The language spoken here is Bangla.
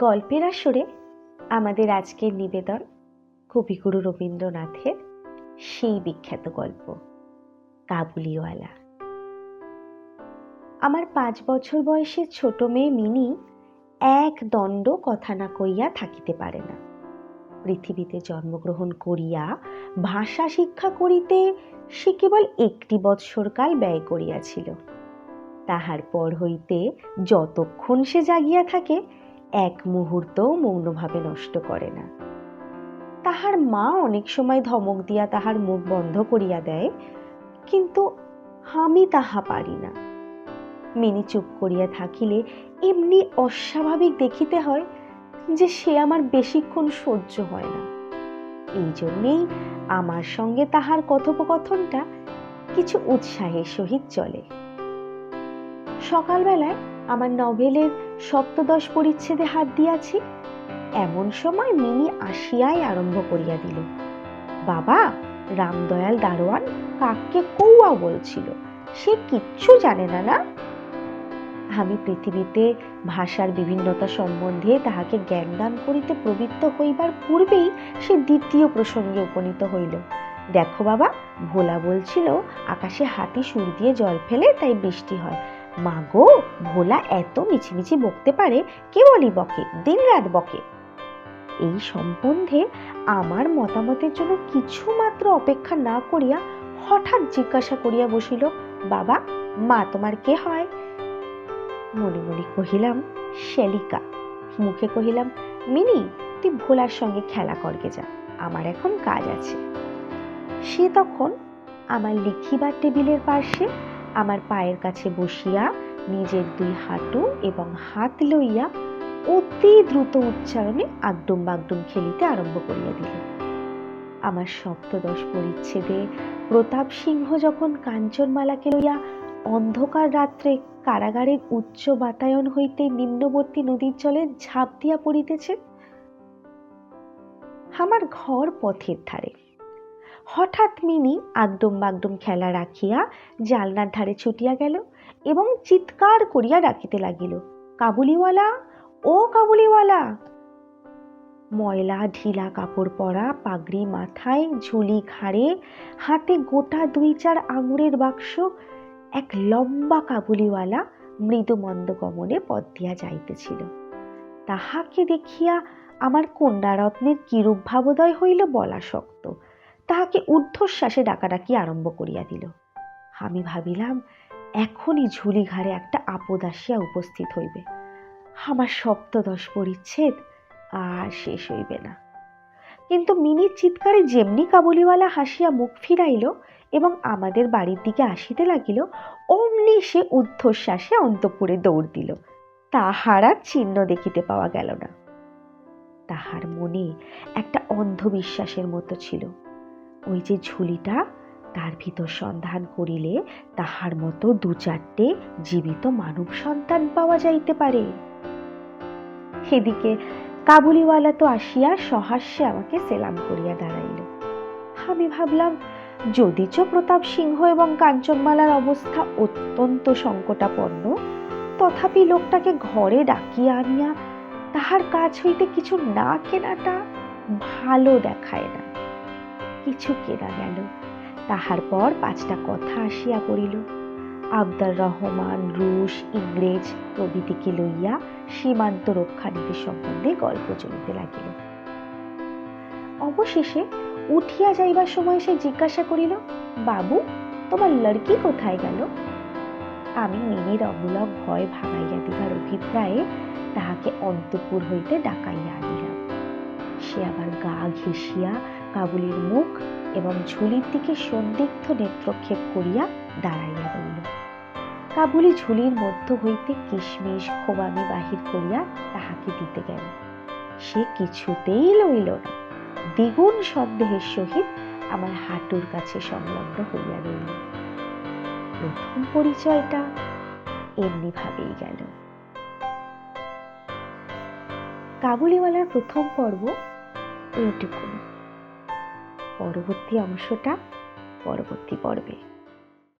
গল্পের আসরে আমাদের আজকের নিবেদন কবিগুরু রবীন্দ্রনাথের সেই বিখ্যাত গল্প, কাবুলিওয়ালা। আমার পাঁচ বছর বয়সের ছোট মেয়ে মিনি এক দণ্ড কথা না কইয়া থাকিতে পারে না। পৃথিবীতে জন্মগ্রহণ করিয়া ভাষা শিক্ষা করিতে সে কেবল একটি বৎসরকাল ব্যয় করিয়াছিল। তাহার পর হইতে যতক্ষণ সে জাগিয়া থাকে এক মুহূর্ত মৌনভাবে নষ্ট করে না। তাহার মা অনেক সময় ধমক দিয়া তাহার মুখ বন্ধ করিয়া দেয়, কিন্তু আমি তাহা পারি না। মিনি চুপ করিয়া থাকিলে এমনি অস্বাভাবিক দেখিতে হয় যে সে আমার বেশিক্ষণ সহ্য হয় না। এই জন্যেই আমার সঙ্গে তাহার কথোপকথনটা কিছু উৎসাহের সহিত চলে। সকালবেলায় আমার নভেলের সপ্তদশ পরিচ্ছেদে হাত দিয়াছি। এমন সময় মিনি আসিয়াই আরম্ভ করিয়া দিল। বাবা, রামদয়াল দারোয়ান কাককে কৌয়া বলছিল। সে কিচ্ছু জানে না না? আমি পৃথিবীতে ভাষার বিভিন্নতা সম্বন্ধে তাহাকে জ্ঞানদান করিতে প্রবৃত্ত হইবার পূর্বেই সে দ্বিতীয় প্রসঙ্গে উপনীত হইল। দেখো বাবা, ভোলা বলছিল, আকাশে হাতি সুর দিয়ে জল ফেলে, তাই বৃষ্টি হয়। মা গো, ভোলা এত মিছিমিছি বকতে পারে কেবলই বকে, দিনরাত বকে। এই সম্বন্ধে আমার মতামতের জন্য কিছু মাত্র অপেক্ষা না করিয়া হঠাৎ জিজ্ঞাসা করিয়া বসিল, বাবা, মা তোমার কে হয়? মনে মনে কহিলাম, শ্যালিকা। মুখে কহিলাম, মিনি, তুই ভোলার সঙ্গে খেলা করগে যা, আমার এখন কাজ আছে। সে তখন আমার লিখিবার টেবিলের পার্শ্বে আমার পায়ের কাছে বসিয়া নিজের দুই হাঁটু এবং হাত লইয়া অতি দ্রুত উচ্চারণে আগডুম বাগডুম খেলিতে আরম্ভ করিয়া দিল। আমার সপ্তদশ পরিচ্ছেদে প্রতাপ সিংহ যখন কাঞ্চনমালাকে লইয়া অন্ধকার রাত্রে কারাগারের উচ্চ বাতায়ন হইতে নিম্নবর্তী নদীর জলে ঝাঁপ দিয়া পড়িতেছে, আমার ঘর পথের ধারে। হঠাৎ মিনি আগডুম বাগডুম খেলা রাখিয়া জালনার ধারে ছুটিয়া গেল এবং চিৎকার করিয়া ডাকিতে লাগিল, কাবুলিওয়ালা, ও কাবুলিওয়ালা! ময়লা, ঢিলা কাপড় পরা, পাগড়ি মাথায় ঝুলি ঘাড়ে, হাতে গোটা দুই চার আঙুরের বাক্স, এক লম্বা কাবুলিওয়ালা মৃদু মন্দ গমনে পথ দিয়া যাইতেছিল। তাহাকে দেখিয়া আমার কন্যারত্নের কিরূপ ভাবোদয় হইল বলা শক্ত। তাহাকে ঊর্ধ্বশ্বাসে ডাকাডাকি আরম্ভ করিয়া দিল। আমি ভাবিলাম, এখনই ঝুলি ঘাড়ে একটা আপদ আসিয়া উপস্থিত হইবে। আমার সপ্তদশ পরিচ্ছেদ আর শেষ হইবে না। কিন্তু মিনির চিৎকারে যেমনি কাবুলিওয়ালা হাসিয়া মুখ ফিরাইল এবং আমাদের বাড়ির দিকে আসিতে লাগিল, অমনি সে ঊর্ধ্বশ্বাসে অন্তপুরে দৌড় দিল। তাহার আর চিহ্ন দেখিতে পাওয়া গেল না। তাহার মনে একটা অন্ধবিশ্বাসের মতো ছিল। ওই যে ঝুলিটা, তার ভিতর সন্ধান করিলে তাহার মতো দু চারটে জীবিত মানব সন্তান পাওয়া যাইতে পারে। এদিকে কাবুলিওয়ালা তো আসিয়া সহাস্যে আমাকে সেলাম করিয়া দাঁড়াইল। আমি ভাবলাম যদিচ প্রতাপ সিংহ এবং কাঞ্চনমালার অবস্থা অত্যন্ত সংকটাপন্ন, তথাপি লোকটাকে ঘরে ডাকিয়া আনিয়া তাহার কাছ হইতে কিছু না কেনাটা ভালো দেখায় না। কিছু কেনা গেল। তাহার পর পাঁচটা কথা আসিয়া পড়িল। আবদার রহমান, রুশ, ইংরেজ প্রভৃতিকে লইয়া সীমান্ত রক্ষানীতি সম্বন্ধে গল্প চলিতে লাগিল। অবশেষে উঠিয়া যাইবার সময় সে জিজ্ঞাসা করিল, বাবু, তোমার লড়কি কোথায় গেল? আমি মিনির অমূলক ভয় ভাঙাইয়া দিবার অভিপ্রায়ে তাহাকে অন্তপুর হইতে ডাকাইয়া আনিলাম। সে আবার গা ঘেঁষিয়া কাবুলির মুখ এবং ঝুলির দিকে সন্দিগ্ধ নেত্রক্ষেপ করিয়া দাঁড়াইয়া রইল। কাবুলি ঝুলির মধ্য হইতে কিশমিশ খোবামি বাহির করিয়া তাহাকে দিতে গেল। সে কিছুতেই লইল না। দ্বিগুণ সন্দেহের সহিত আমার হাঁটুর কাছে সংলগ্ন হইয়া রইল। প্রথম পরিচয়টা এমনি ভাবেই গেল। কাবুলিওয়ালার প্রথম পর্ব এইটুকু। পরবর্তী অংশটা পরবর্তী পর্বে।